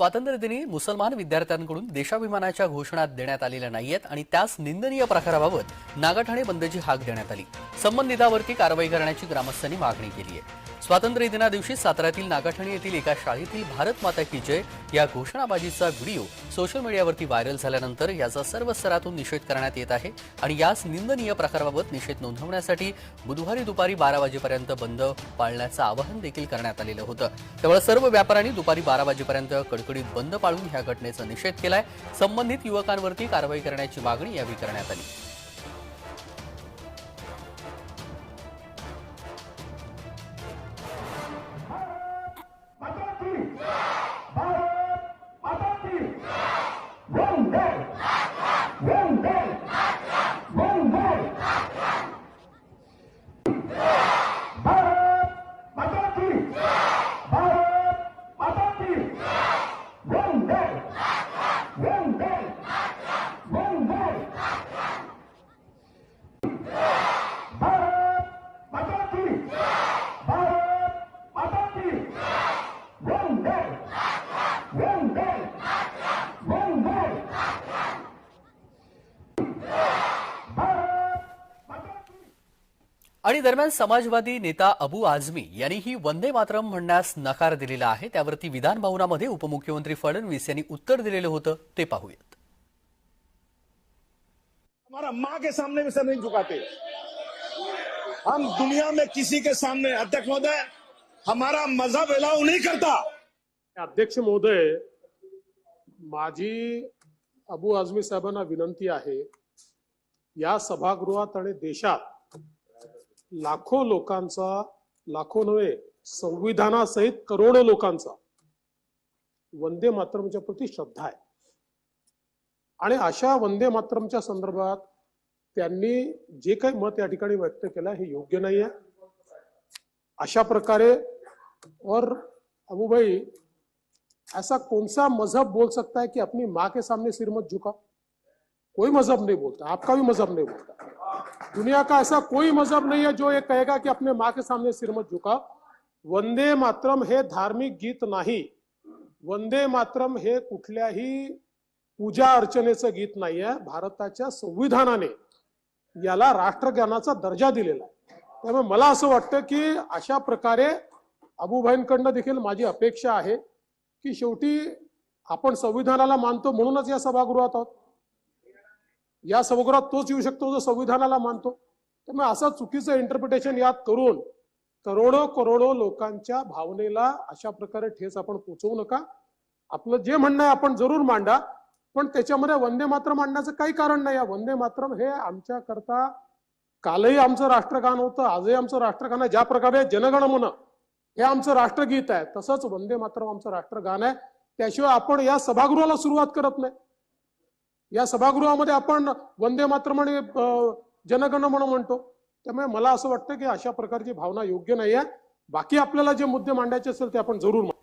स्वातंत्र्यदिनी मुसलमान विद्यार्थ्यांकडून देशाभिमानाच्या घोषणा देण्यात आलेल्या नाहीयेत आणि त्यास निंदनीय प्रकाराबाबत नागाठाणे बंदची हाक देण्यात आली. संबंधितावरती कारवाई करण्याची ग्रामस्थांनी मागणी केली आहे. स्वातंत्र्य दिना दिवशी साताऱ्यातील नागाठाणे येथील एका शाळेतील भारत माता की जय या घोषणाबाजीचा व्हिडिओ सोशल मीडियावरती व्हायरल झाल्यानंतर याचा सर्व स्तरातून निषेध करण्यात येत आहे आणि याच निंदनीय प्रकाराबाबत निषेध नोंदवण्यासाठी बुधवारी दुपारी बारा वाजेपर्यंत बंद पाळण्याचं आवाहन देखील करण्यात आलेलं होतं. त्यामुळे सर्व व्यापाऱ्यांनी दुपारी बारा वाजेपर्यंत कडकडीत बंद पाळून ह्या घटनेचा निषेध केलाय. संबंधित युवकांवरती कारवाई करण्याची मागणी यावेळी करण्यात आली. आणि दरम्यान समाजवादी नेता अबू आझमी यांनीही वंदे मातरम म्हणण्यास नकार दिलेला आहे. त्यावरती विधान भवनामध्ये उपमुख्यमंत्री फडणवीस यांनी उत्तर दिलेलं होतं. ते पाहूयात. हमारा माँ के सामने भी सर नहीं झुकाते। हम दुनिया में किसी के सामने अध्यक्ष महोदय हमारा मजहब अलाउ नहीं करता। अध्यक्ष महोदय माझी अबू आझमी साहेबांना विनंती आहे या सभागृहात आणि देशात लाखो लोकांचा लाखो नव्हे संविधानासहित करोडो लोकांचा वंदे मातरमच्या प्रती श्रद्धा आहे. आणि अशा वंदे मातरमच्या संदर्भात त्यांनी जे काही मत या ठिकाणी व्यक्त केलं हे योग्य नाही आहे अशा प्रकारे और अबू भाई ऐसा कौन सा मजहब बोल सकता है कि अपनी माँ के सामने सिर मत झुका? कोई मजहब नहीं बोलता आपका भी मजहब नहीं बोलता. दुनिया का ऐसा कोई मजहब नहीं है जो ये कहेगा कि अपने माँ के सामने सिर मत झुका वंदे मातरम हे धार्मिक गीत नाही। वंदे मातरम हे कुठल्याही पूजा अर्चनेचं गीत नाही आहे भारताच्या संविधानाने याला राष्ट्रगानाचा दर्जा दिलेला आहे. त्यामुळे मला असं वाटतं की अशा प्रकारे अबुभाईंकडनं देखील माझी अपेक्षा आहे की शेवटी आपण संविधानाला मानतो म्हणूनच या सभागृहात आहोत. या सभागृहात तोच येऊ शकतो जो संविधानाला मानतो. त्यामुळे असं चुकीचं इंटरप्रिटेशन यात करून करोडो करोडो लोकांच्या भावनेला अशा प्रकारे ठेस आपण पोचवू नका. आपलं जे म्हणणं आहे आपण जरूर मांडा पण त्याच्यामध्ये वंदे मातरम मांडण्याचं काही कारण नाही. आहे वंदे मातरम हे आमच्या करता कालही आमचं राष्ट्रगान होतं आजही आमचं राष्ट्रगान आहे. ज्या प्रकारे जनगण म्हण हे आमचं राष्ट्रगीत आहे. तसंच वंदे मातरम आमचं राष्ट्रगान आहे. त्याशिवाय आपण या सभागृहाला सुरुवात करत नाही. या सभागृहामध्ये आपण वंदे मातरम आणि जनगण म्हणून म्हणतो त्यामुळे मला असं वाटतं की अशा प्रकारची भावना योग्य नाही आहे बाकी आपल्याला जे मुद्दे मांडायचे असेल ते आपण जरूर मांडू.